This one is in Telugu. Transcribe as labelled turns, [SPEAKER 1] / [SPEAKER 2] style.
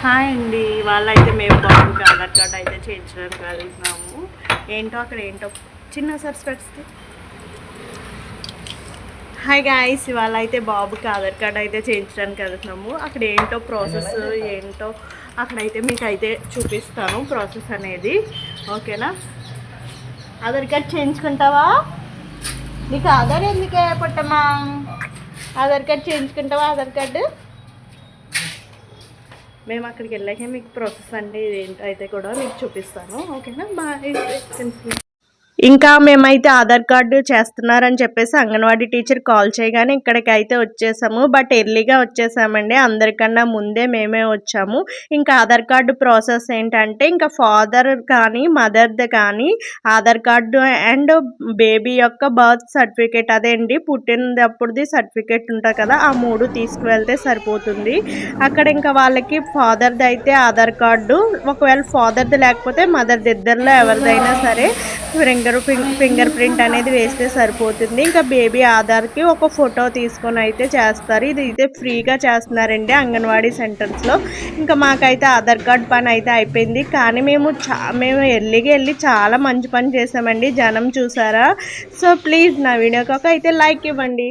[SPEAKER 1] హాయ్ అండి. వాళ్ళైతే మేము బాబుకి ఆధార్ కార్డ్ అయితే చేయించడానికి వెళ్తున్నాము ఏంటో అక్కడ ఏంటో చిన్న సబ్స్క్రైబ్స్ హాయ్ గాయస్ ఇవాళ అయితే బాబుకి ఆధార్ కార్డ్ అయితే చేయించడానికి వెళ్తున్నాము. అక్కడ ఏంటో ప్రాసెస్ ఏంటో అక్కడైతే మీకు అయితే చూపిస్తాను ప్రాసెస్ అనేది. ఓకేనా? ఆధార్ కార్డ్ చేయించుకుంటావా? నీకు ఆధార్ ఎందుకే పుట్టమ్మా ఆధార్ కార్డ్ చేయించుకుంటావా? ఆధార్ కార్డు మేము అక్కడికి వెళ్ళాక మీకు ప్రాసెస్ అంటే ఏంటో అయితే కూడా మీకు చూపిస్తాను. ఓకేనా? బాయ్ ఇంకా మేమైతే ఆధార్ కార్డు చేస్తున్నారని చెప్పేసి అంగన్వాడీ టీచర్ కాల్ చేయగానే ఇక్కడికి అయితే వచ్చేసాము. బట్ ఎర్లీగా వచ్చేసామండి. అందరికన్నా ముందే మేమే వచ్చాము. ఇంకా ఆధార్ కార్డు ప్రాసెస్ ఏంటంటే ఇంకా ఫాదర్ కానీ మదర్ది కానీ ఆధార్ కార్డు అండ్ బేబీ యొక్క బర్త్ సర్టిఫికేట్ అదే అండి పుట్టినప్పుడుది సర్టిఫికేట్ ఉంటుంది కదా ఆ మూడు తీసుకువెళ్తే సరిపోతుంది. అక్కడ ఇంకా వాళ్ళకి ఫాదర్ది అయితే ఆధార్ కార్డు. ఒకవేళ ఫాదర్ది లేకపోతే మదర్ది ఇద్దరిలో ఎవరిదైనా సరే. ఫింగర్ ఫింగర్ ప్రింట్ అనేది వేస్తే సరిపోతుంది. ఇంకా బేబీ ఆధార్కి ఒక ఫోటో తీసుకొని అయితే చేస్తారు. ఇది అయితే ఫ్రీగా చేస్తున్నారండి అంగన్వాడీ సెంటర్స్లో. ఇంకా మాకైతే ఆధార్ కార్డ్ పని అయితే అయిపోయింది. కానీ మేము చా మేము ఎర్లీగా వెళ్ళి చాలా మంచి పని చేసామండి. జనం చూసారా? సో ప్లీజ్ నా వీడియోకి ఒక అయితే లైక్ ఇవ్వండి.